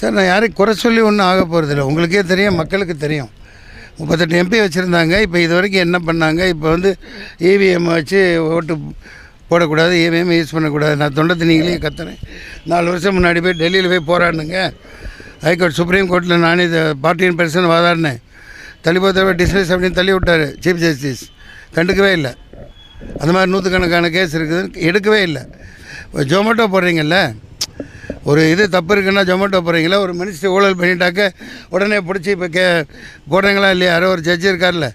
Sir நான் யாரையும் குறை சொல்லி ஒன்றும் ஆக போகிறதில்ல உங்களுக்கே தெரியும் மக்களுக்கு தெரியும். முப்பத்தெட்டு எம்பி வச்சுருந்தாங்க. இப்போ இது வரைக்கும் என்ன பண்ணாங்க? இப்போ வந்து இவிஎம் வச்சு ஓட்டு போடக்கூடாது இவிஎம் யூஸ் பண்ணக்கூடாது. நான் தொண்டை தண்ணிங்களே கத்துறேன். நாலு வருஷம் முன்னாடி போய் டெல்லியில் போய் போராடினுங்க. ஹைகோர்ட் சுப்ரீம் கோர்ட்டில் நானே இதை பார்ட்டியின் பெர்சன் வாதாடினேன். தள்ளி தடவை டிஸ்மிஸ் அப்படின்னு தள்ளி விட்டார் சீஃப் ஜஸ்டிஸ் கண்டுக்கவே இல்லை. அந்த மாதிரி நூற்றுக்கணக்கான கேஸ் இருக்குது. எடுக்கவே இல்லை. ஜொமேட்டோ போடுறீங்கல்ல? ஒரு இது தப்பு இருக்குன்னா ஜொமேட்டோ போகிறீங்களா ஒரு மினிஸ்டர் ஊழல் பண்ணிட்டாக்க உடனே பிடிச்சி இப்போ கே போடுறீங்களா இல்லையா? யாரோ ஒரு ஜட்ஜி இருக்கார்ல.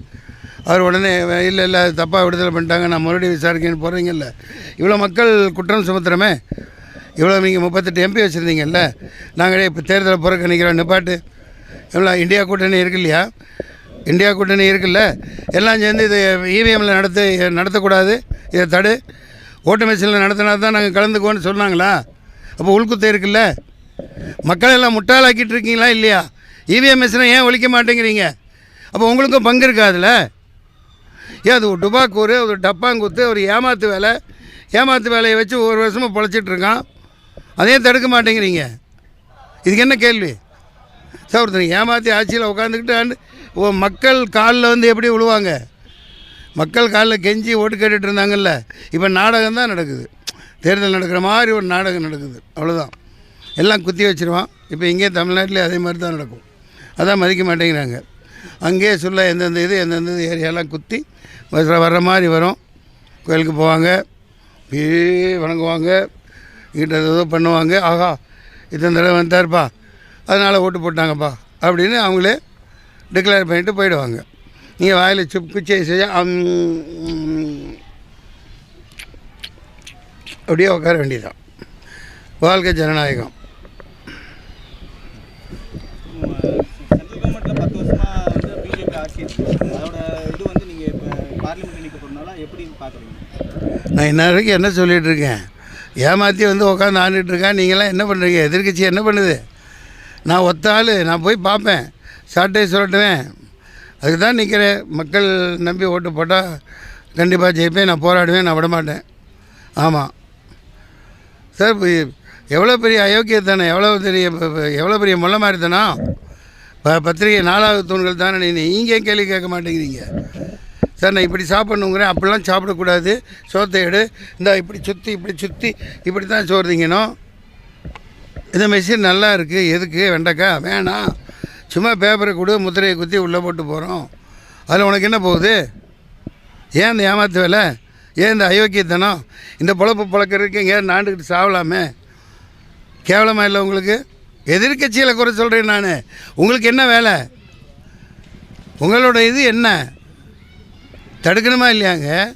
அவர் உடனே இல்லை இல்லை அது தப்பாக விடுதலை பண்ணிட்டாங்க. நான் மறுபடியும் விசாரிக்கன்னு போகிறீங்கல்ல இவ்வளோ மக்கள் குற்றம் சுமத்துறமே. இவ்வளோ நீங்கள் முப்பத்தெட்டு எம்பி வச்சுருந்தீங்கல்ல. நாங்களே இப்போ தேர்தலை புறக்கணிக்கிறோம் நிப்பாட்டு. இவ்வளோ இந்தியா கூட்டணி இருக்கு இல்லையா இந்தியா கூட்டணி இருக்குல்ல? எல்லாம் சேர்ந்து இது இவிஎம்மில் நடத்த நடத்தக்கூடாது. இதை தடு. ஓட்டு மிஷினில் நடத்தினா தான் நாங்கள் கலந்துக்குவோன்னு சொன்னாங்களா? அப்போ உள்குத்தை இருக்குல்ல? மக்களெல்லாம் முட்டாளாக்கிட்டு இருக்கீங்களா இல்லையா? இவிஎம் மிஷினை ஏன் ஒழிக்க மாட்டேங்கிறீங்க? அப்போ உங்களுக்கும் பங்கு இருக்காதுல்ல ஏன் அது ஒரு டுபாக்கூர் ஒரு டப்பாங்குத்து ஒரு ஏமாத்து வேலை? ஏமாத்து வேலையை வச்சு ஒரு வருஷமாக பொழைச்சிட்டு இருக்கான். அதையும் தடுக்க மாட்டேங்கிறீங்க. இதுக்கு என்ன கேள்வி? சார் ஒருத்தர் ஏமாற்றி ஆட்சியில் உட்காந்துக்கிட்டு ஓ மக்கள் காலில் வந்து எப்படி விழுவாங்க மக்கள் காலில் கெஞ்சி ஓட்டு கேட்டுட்டு இருந்தாங்கல்ல? இப்போ நாடகம் தான் நடக்குது. தேர்தல் நடக்கிற மாதிரி ஒரு நாடகம் நடக்குது. அவ்வளோதான் எல்லாம் குத்தி வச்சிருவான். இப்போ இங்கே தமிழ்நாட்டிலே அதே மாதிரி தான் நடக்கும். அதான் மதிக்க மாட்டேங்கிறாங்க. அங்கேயே சொல்ல எந்தெந்த இது எந்தெந்த இது ஏரியாலாம் குத்தி வர்ற வர்ற மாதிரி வரும். கோயிலுக்கு போவாங்க. வணங்குவாங்க. இங்கிட்ட ஏதோ பண்ணுவாங்க. ஆஹா இத்தனை தடவை வந்தார்ப்பா அதனால் ஓட்டு போட்டாங்கப்பா. அப்படின்னு அவங்களே டிக்ளேர் பண்ணிட்டு போயிடுவாங்க. நீங்கள் வாயில் சுப் குச்சியை செய்ய அம், அப்படியே உட்கார வேண்டியதுதான் வாழ்க்கை ஜனநாயகம் சென்ட்ரல் கவர்மெண்ட்ல பத்து வருஷமா வந்து பிஜேபி ஆட்சி இருக்கு அதோட இது வந்து நீங்க இப்போ அப்படியே உட்கார வேண்டியதான் எப்படி ஜனநாயகம். நான் இன்ன வரைக்கும் என்ன சொல்லிகிட்டு இருக்கேன்? ஏமாற்றி வந்து உட்காந்து ஆண்டுட்டு இருக்கேன். நீங்களாம் என்ன பண்ணுறீங்க எதிர்க்கட்சி என்ன பண்ணுது? நான் ஒத்த ஆள். நான் போய் பார்ப்பேன். சாட்டை சொல்லட்டுவேன் அதுக்கு தான் நிற்கிறேன் மக்கள் நம்பி ஓட்டு போட்டால் கண்டிப்பாக ஜெயிப்பேன். நான் போராடுவேன். நான் விட மாட்டேன் ஆமாம் சார் எவ்வளோ பெரிய அயோக்கியத்தானே எவ்வளோ பெரிய எவ்வளோ பெரிய முள்ள மாதிரி தானா ப பத்திரிகை நாலாவது தூண்கள் தானே நீ நீங்கள் கேள்வி கேட்க மாட்டேங்கிறீங்க? சார் நான் இப்படி சாப்பிட்ணுங்கிறேன் அப்படிலாம் சாப்பிடக்கூடாது. சோத்தை எடு இந்த இப்படி சுற்றி இப்படி சுற்றி இப்படி தான் சோறு திங்கணும். இந்த மெஷின் நல்லா இருக்குது எதுக்கு? வெண்டைக்கா வேணாம். சும்மா பேப்பரை கொடு முத்திரையை குத்தி உள்ளே போட்டு போகிறோம் அதில் உனக்கு என்ன போகுது? ஏன் அந்த ஏமாத்து வேலை? ஏன் இந்த அயோக்கியத்தனம்? இந்த பொழப்பு பழக்கிறதுக்கு எங்கேயாவது நாண்டுக்கிட்டு சாவலாமே? கேவலமாக இல்லை உங்களுக்கு? எதிர்கட்சியில் குறை சொல்கிறேன் நான். உங்களுக்கு என்ன வேலை? உங்களோட இது என்ன? தடுக்கணுமா இல்லையாங்க?